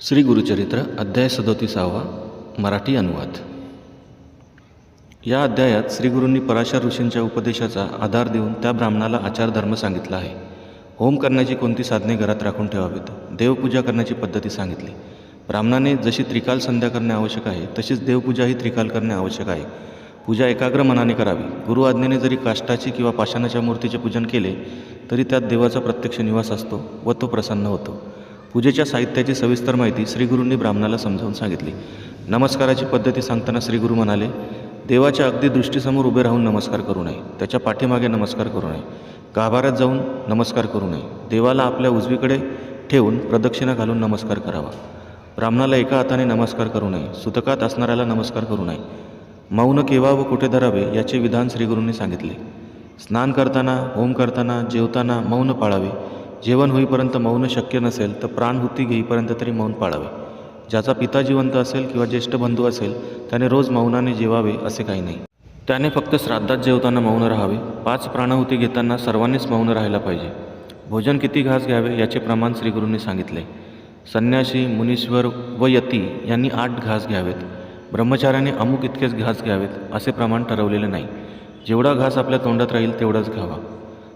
श्री गुरुचरित्र अध्याय सदोतीसावा मराठी अनुवाद. या अध्यायात श्रीगुरूंनी पराशर ऋषींच्या उपदेशाचा आधार देऊन त्या ब्राह्मणाला आचारधर्म सांगितला आहे. होम करण्याची कोणती साधने घरात राखून ठेवावीत? देवपूजा करण्याची पद्धती सांगितली. ब्राह्मणाने जशी त्रिकाल संध्या करणे आवश्यक आहे तशीच देवपूजाही त्रिकाल करणे आवश्यक आहे. पूजा एकाग्र मनाने करावी. गुरु आज्ञेने जरी काष्टाची किंवा पाषाणाच्या मूर्तीचे पूजन केले तरी त्यात देवाचा प्रत्यक्ष निवास असतो व तो प्रसन्न होतो. पूजेच्या साहित्याची सविस्तर माहिती श्रीगुरूंनी ब्राह्मणाला समजावून सांगितली. नमस्काराची पद्धती सांगताना श्रीगुरू म्हणाले देवाच्या अगदी दृष्टीसमोर उभे राहून नमस्कार करू नये. त्याच्या पाठीमागे नमस्कार करू नये. गाभाऱ्यात जाऊन नमस्कार करू नये. देवाला आपल्या उजवीकडे ठेवून प्रदक्षिणा घालून नमस्कार करावा. ब्राह्मणाला एका हाताने नमस्कार करू नये. सुतकात असणाऱ्याला नमस्कार करू नये. मौन केव्हा व कुठे धरावे याचे विधान श्रीगुरूंनी सांगितले. स्नान करताना होम करताना जेवताना मौन पाळावे. जेवण होईपर्यंत मौन शक्य नसेल तर प्राणहुती घेईपर्यंत तरी मौन पाळावे. ज्याचा पिता जिवंत असेल किंवा ज्येष्ठ बंधू असेल त्याने रोज मौनाने जेवावे असे काही नाही. त्याने फक्त श्राद्धात जेवताना मौन राहावे पाच प्राणहुती घेताना सर्वांनीच मौन राहायला पाहिजे. भोजन किती घास घ्यावे याचे प्रमाण श्रीगुरूंनी सांगितले. संन्यासी मुनीश्वर व यती यांनी आठ घास घ्यावेत. ब्रह्मचार्याने अमुक इतकेच घास घ्यावेत असे प्रमाण ठरवलेले नाही. जेवढा घास आपल्या तोंडात राहील तेवढाच घ्यावा.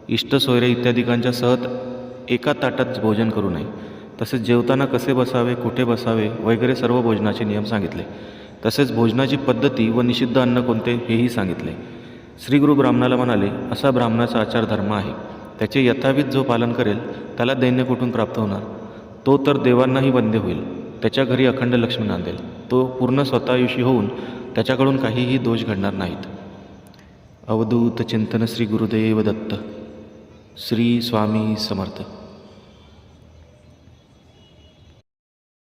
इष्ट सोयरे इत्यादिकांच्या सहत एका ताटात भोजन करू नये. तसेच जेवताना कसे बसावे कुठे बसावे वगैरे सर्व भोजनाचे नियम सांगितले. तसेच भोजनाची पद्धती व निषिद्ध अन्न कोणते हेही सांगितले. श्रीगुरु ब्राह्मणाला म्हणाले असा ब्राह्मणाचा आचारधर्म आहे. त्याचे यथाविध जो पालन करेल त्याला दैन्य कुठून प्राप्त होणार? तो तर देवांनाही वंद्य होईल. त्याच्या घरी अखंड लक्ष्मी नांदेल. तो पूर्ण स्वतःयुषी होऊन त्याच्याकडून काहीही दोष घडणार नाहीत. अवधूत चिंतन श्री गुरुदेव दत्त श्री स्वामी समर्थ.